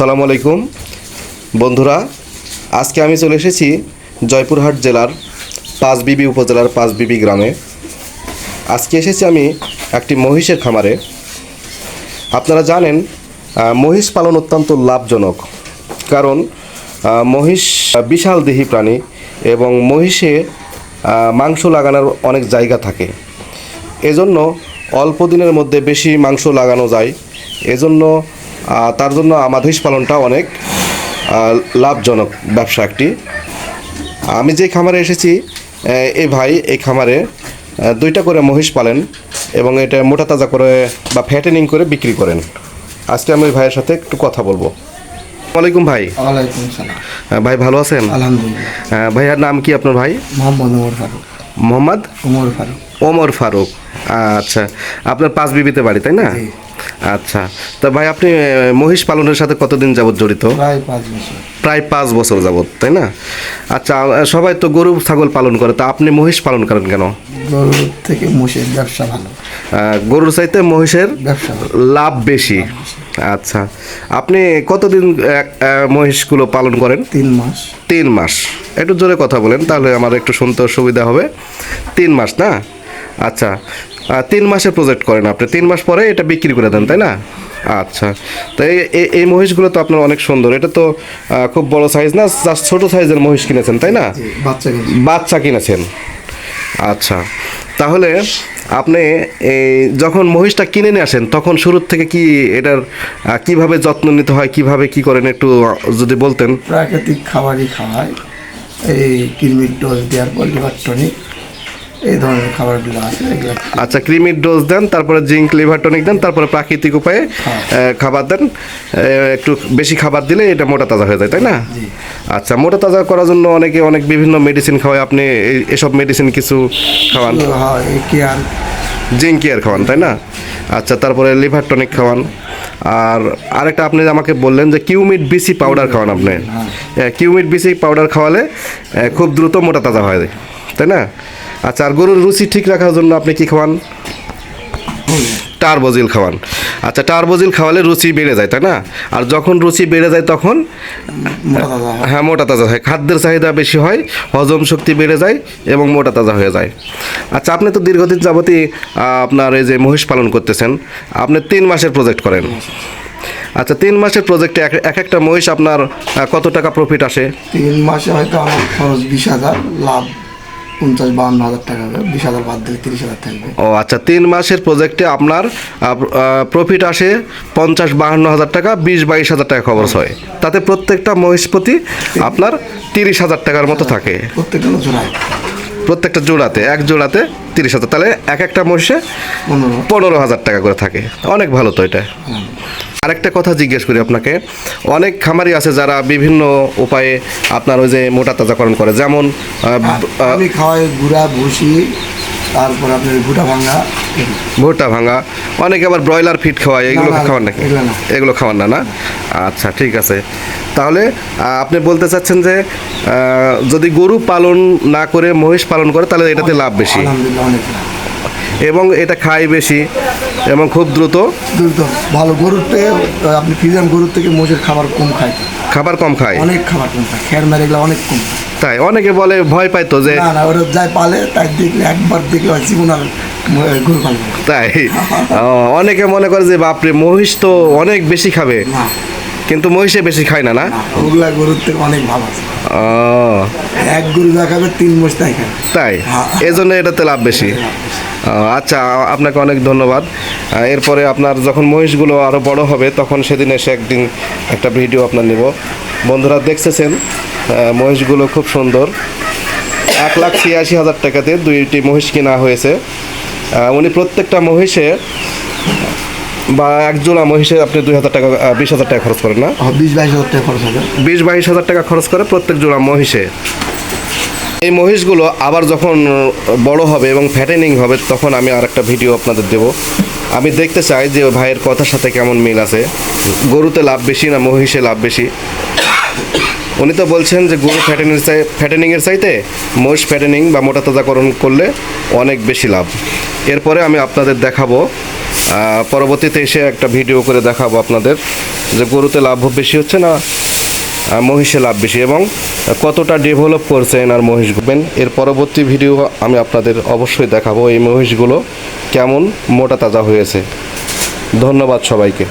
সালামু আলাইকুম। বন্ধুরা, আজকে আমি চলে এসেছি জয়পুরহাট জেলার পাঁচবিবি উপজেলার পাঁচবিবি গ্রামে। আজকে এসেছি আমি একটি মহিষের খামারে। আপনারা জানেন মহিষ পালন অত্যন্ত লাভজনক। কারণ মহিষ বিশাল দেহী প্রাণী এবং মহিষে মাংস লাগানোর অনেক জায়গা থাকে। এজন্য অল্প দিনের মধ্যে বেশি মাংস লাগানো যায়। এজন্য তার জন্য আমাধিস পালনটা অনেক লাভজনক ব্যবসা একটি। আমি যে খামারে এসেছি এই ভাই এই খামারে দুইটা করে মহিষ পালেন এবং এটা মোটা তাজা করে বা ফ্যাটেনিং করে বিক্রি করেন। আজকে আমি ওই ভাইয়ের সাথে একটু কথা বলব। ওয়ালাইকুম ভাই। ভাই ভালো আছেন? আলহামদুলিল্লাহ। ভাইয়ার নাম কি আপনার ভাই? মোহাম্মদ উমর ফারুক। মোহাম্মদ উমর ফারুক। ওমর ফারুক। আচ্ছা আপনার পাঁচ বিবিতে বাড়ি তাই না। আচ্ছা। তা ভাই আপনি মহিষ পালনের সাথে কতদিন যাবত জড়িত? প্রায় পাঁচ বছর। প্রায় পাঁচ বছর যাবত তাই না? আচ্ছা সবাই তো গরু ছাগল পালন করে তা আপনি মহিষ পালন করেন কেন? গরুর থেকে মোষের ব্যবসা ভালো। গরুর চাইতে মহিষের ব্যবসা লাভ বেশি। আচ্ছা। আপনি কতদিন মহিষগুলো পালন করেন? তিন মাস। তিন মাস। একটু জোরে কথা বলেন তাহলে আমার একটু শুনতে সুবিধা হবে। তিন মাস না? আচ্ছা। তিন মাসের প্রজেক্ট করেন আপনি। তিন মাস পরে এটা বিক্রি করে দেন তাই না? আচ্ছা। তো এই এই- মহিষগুলো তো আপনার অনেক সুন্দর। এটা তো খুব বড় সাইজ না জাস্ট ছোট সাইজের মহিষ কিনেছেন তাই না? বাচ্চা কিনেছেন। আচ্ছা। তাহলে আপনি এই যখন মহিষটা কিনে নিয়ে আসেন তখন শুরুর থেকে কি এটার কীভাবে যত্ন নিতে হয় কীভাবে কি করেন একটু যদি বলতেন? প্রাকৃতিক খাবারই খাওয়ায়। এই কৃমির ডোজ দেওয়ার পর লিভার টনিক। এই ধরনের খাবারগুলো আছে আচ্ছা ক্রিমির ডোজ দেন তারপরে জিঙ্ক লিভার টনিক দেন তারপরে প্রাকৃতিক উপায়ে হ্যাঁ। খাবার দেন। একটু বেশি খাবার দিলে এটা মোটা তাজা হয়ে যায় তাই না? আচ্ছা মোটা তাজা করার জন্য অনেকে অনেক বিভিন্ন মেডিসিন খাওয়ায়। আপনি এই- এসব মেডিসিন কিছু খাওয়ান? হয় জিঙ্ক কেয়ার খাওয়ান তাই না? আচ্ছা তারপরে লিভার টনিক খাওয়ান। আর আরেকটা আপনি আমাকে বললেন যে কিউমিট বিসি পাউডার খাওয়ান আপনি। হ্যাঁ, কিউমিট বিসি পাউডার খাওয়ালে খুব দ্রুত মোটা তাজা হয় তাই না? আচ্ছা আর গরুর রুচি ঠিক রাখার জন্য আপনি কি খাওয়ান? টারবোজিল খাওয়ান। আচ্ছা টারবোজিল খাওয়ালে রুচি বেড়ে যায় তাই না? আর যখন রুচি বেড়ে যায় তখন হয়। মোটা তাজা হয়। খাদ্যের চাহিদা বেশি হয় হজম শক্তি বেড়ে যায় এবং মোটা তাজা হয়ে যায়। আচ্ছা আপনি তো দীর্ঘদিন যাবতই আপনার এই যে মহিষ পালন করতেছেন আপনি তিন মাসের প্রজেক্ট করেন। আচ্ছা তিন মাসের প্রজেক্টে এক এক একটা মহিষ আপনার কত টাকা প্রফিট আসে? তিন মাসে হয়তো আমার খরচ বিশ হাজার লাভ পঞ্চাশ বাউন্ন হাজার টাকা হবে বিশ হাজার বাদ দিলে তিরিশ হাজার থাকবে। ও আচ্ছা তিন মাসের প্রজেক্টে আপনার প্রফিট আসে পঞ্চাশ বাহান্ন হাজার টাকা বিশ বাইশ হাজার টাকা খরচ হয়। তাতে প্রত্যেকটা মহিষ প্রতি আপনার তিরিশ হাজার টাকার মতো থাকে। প্রত্যেকটা জোড়ায়। প্রত্যেকটা জোড়াতে এক জোড়াতে তিরিশ হাজার তাহলে এক একটা মহিষে পনেরো। পনেরো হাজার টাকা করে থাকে। অনেক ভালো তো এটা। আরেকটা কথা জিজ্ঞেস করি আপনাকে। অনেক খামারি আছে যারা বিভিন্ন উপায়ে আপনার ওই যে মোটা তাজাকরণ করে। যেমন আমি খাওয়াই গুড়া ভুসি তারপর আপনার গুটা ভাঙা। ভুট্টা ভাঙা। অনেকে আবার ব্রয়লার ফিট খাওয়ায় এগুলো খাওয়ান নাকি? এগুলো খাওয়ান না না? আচ্ছা ঠিক আছে। তাহলে আপনি বলতে চাচ্ছেন যে যদি গরু পালন না করে মহিষ পালন করে তাহলে এটাতে লাভ বেশি। এবং এটা খায় বেশি এবং খুব দ্রুত। দ্রুত। ভালো গরুর থেকে আপনি ফিজান গরুর থেকে মোষের খাবার কম খায়? খাবার কম খায়? অনেক খাবার কম খায়। খের মেরে এগুলো অনেক কম। খায়। তাই? অনেকে বলে ভয় পায় তো যে না না ওরা যাই পালে তাই দেখলে একবার দেখলে জীবন আর গরু পালবে তাই? অনেকে মনে করে যে বাপরে মহিষ তো অনেক বেশি খাবে। কিন্তু মহিষে বেশি খায় না না? ওগুলা গরুর থেকে অনেক ভালো আছে। ও। এক গরু যা খাবে তিন মোষ তাই খাবে। তাই? হ্যাঁ। এজন্য এটাতে লাভ বেশি। আচ্ছা আপনাকে অনেক ধন্যবাদ। এরপরে আপনার যখন মহিষগুলো আরও বড় হবে তখন সেদিন এসে একদিন একটা ভিডিও আপনার নেব। বন্ধুরা দেখতেছেন মহিষগুলো খুব সুন্দর। এক লাখ ছিয়াশি হাজার টাকাতে দুইটি মহিষ কেনা হয়েছে। উনি প্রত্যেকটা মহিষে বা এক জোড়া মহিষে আপনি দুই হাজার টাকা বিশ হাজার টাকা খরচ করেন না? বিশ বাইশ হাজার টাকা খরচ হবে। বিশ বাইশ হাজার টাকা খরচ করে প্রত্যেক জোড়া মহিষে। এই মহিষগুলো আবার যখন বড় হবে এবং ফ্যাটেনিং হবে তখন আমি আর একটা ভিডিও আপনাদের দেব। আমি দেখতে চাই যে ভাইয়ের কথার সাথে কেমন মিল আছে। গরুতে লাভ বেশি না মহিষে লাভ বেশি? উনি তো বলছেন যে গরু ফ্যাটেনিং চাই ফ্যাটেনিংয়ের চাইতে মহিষ ফ্যাটেনিং বা মোটা তাজাকরণ করলে অনেক বেশি লাভ। এরপরে আমি আপনাদের দেখাবো পরবর্তীতে এসে একটা ভিডিও করে দেখাবো আপনাদের যে গরুতে লাভ বেশি হচ্ছে না মহিষে লাভ বেশি এবং কতটা ডেভেলপ করছে এনার মহিষ গোবেন এর পরবর্তী ভিডিও আমি আপনাদের অবশ্যই দেখাবো এই মহিষগুলো কেমন মোটা তাজা হয়েছে। ধন্যবাদ সবাইকে।